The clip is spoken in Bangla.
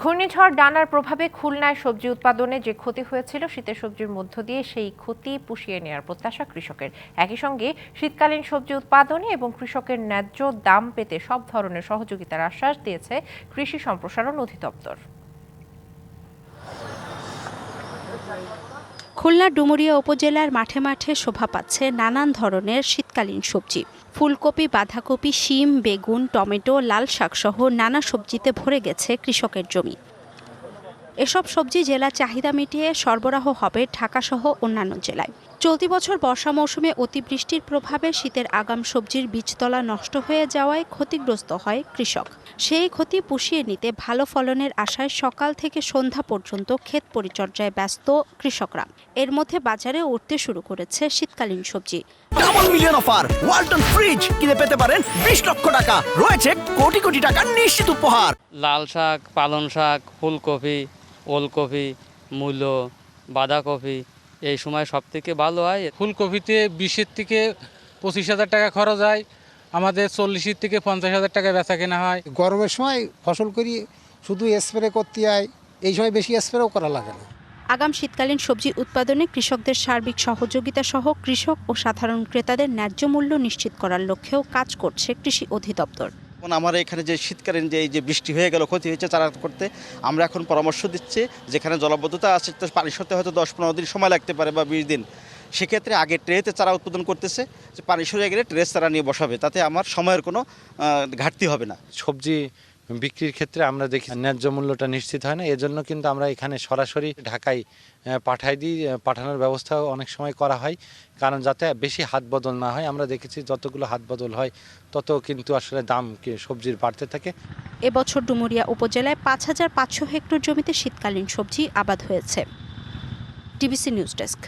ঘূর্ণিঝড় ডানার প্রভাবে খুলনায় সবজি উৎপাদনে যে ক্ষতি হয়েছিল, শীতের সবজির মধ্য দিয়ে সেই ক্ষতি পুষিয়ে নেওয়ার প্রত্যাশা কৃষকের। একই সঙ্গে শীতকালীন সবজি উৎপাদনে এবং কৃষকের ন্যায্য দাম পেতে সব ধরনের সহযোগিতার আশ্বাস দিয়েছে কৃষি সম্প্রসারণ অধিদপ্তর। খুলনা ডুমুরিয়া উপজেলার মাঠে মাঠে শোভা পাচ্ছে নানান ধরনের শীতকালীন সবজি। ফুলকপি, বাঁধাকপি, শিম, বেগুন, টমেটো, লাল শাকসহ নানা সবজিতে ভরে গেছে কৃষকের জমি। এসব সবজি জেলা চাহিদা মিটিয়ে সরবরাহ হবে ঢাকাসহ অন্যান্য জেলায়। চলতি বছর বর্ষা মৌসুমে অতিবৃষ্টির প্রভাবে শীতের আগাম সবজির বীজতলা নষ্ট হয়ে যাওয়ায় ক্ষতিগ্রস্ত হয় কৃষক। সেই ক্ষতি পুষিয়ে নিতে ভালো ফলনের আশায় সকাল থেকে সন্ধ্যা পর্যন্ত ক্ষেত পরিচর্যায় ব্যস্ত কৃষকরা। এর মধ্যে বাজারে উঠতে শুরু করেছে শীতকালীন সবজি। Double million offer Walton fridge কিনে পেতে পারেন বিশ লক্ষ টাকা। রয়েছে কোটি কোটি টাকার নিশ্চিত উপহার। লাল শাক পালং শাক ফুলকপি ওলকপি মূলো বাঁধাকপি এই সময় সব থেকে ভালো হয়? ফুলকপিতে বিশের থেকে পঁচিশ হাজার টাকা খরচ হয় আমাদের চল্লিশের থেকে পঞ্চাশ হাজার টাকা বেচা কেনা হয়। গরমের সময় ফসল করি শুধু স্প্রে করতে হয় এই সময় বেশি স্প্রেও করা লাগে না। আগাম শীতকালীন সবজি উৎপাদনে কৃষকদের সার্বিক সহযোগিতা সহ কৃষক ও সাধারণ ক্রেতাদের ন্যায্য মূল্য নিশ্চিত করার লক্ষ্যেও কাজ করছে কৃষি অধিদপ্তর। এখন আমার এখানে যে শীতকালীন যে এই যে বৃষ্টি হয়ে গেল, ক্ষতি হয়েছে চারা করতে, আমরা এখন পরামর্শ দিচ্ছি যেখানে জলবদ্ধতা আছে, তো পানি সরতে হয়তো দশ পনেরো দিন সময় লাগতে পারে বা বিশ দিন। সেক্ষেত্রে আগে ট্রেতে চারা উৎপাদন করতেছে, যে পানি সরে গেলে ট্রেস চারা নিয়ে বসাবে, তাতে আমার সময়ের কোনো ঘাটতি হবে না। সবজি বিক্রির ক্ষেত্রে আমরা দেখি ন্যায্য মূল্যটা নিশ্চিত হয় না। এজন্য কিন্তু আমরা এখানে সরাসরি ঢাকায় পাঠাই দিই পাঠানোর ব্যবস্থাও অনেক সময় করা হয়। কারণ যাতে বেশি হাত বদল না হয়, আমরা দেখেছি যতগুলো হাত বদল হয়, তত কিন্তু আসলে দাম সবজির বাড়তে থাকে। এবছর ডুমুরিয়া উপজেলায় পাঁচ হাজার পাঁচশো হেক্টর জমিতে শীতকালীন সবজি আবাদ হয়েছে। DBC news desk.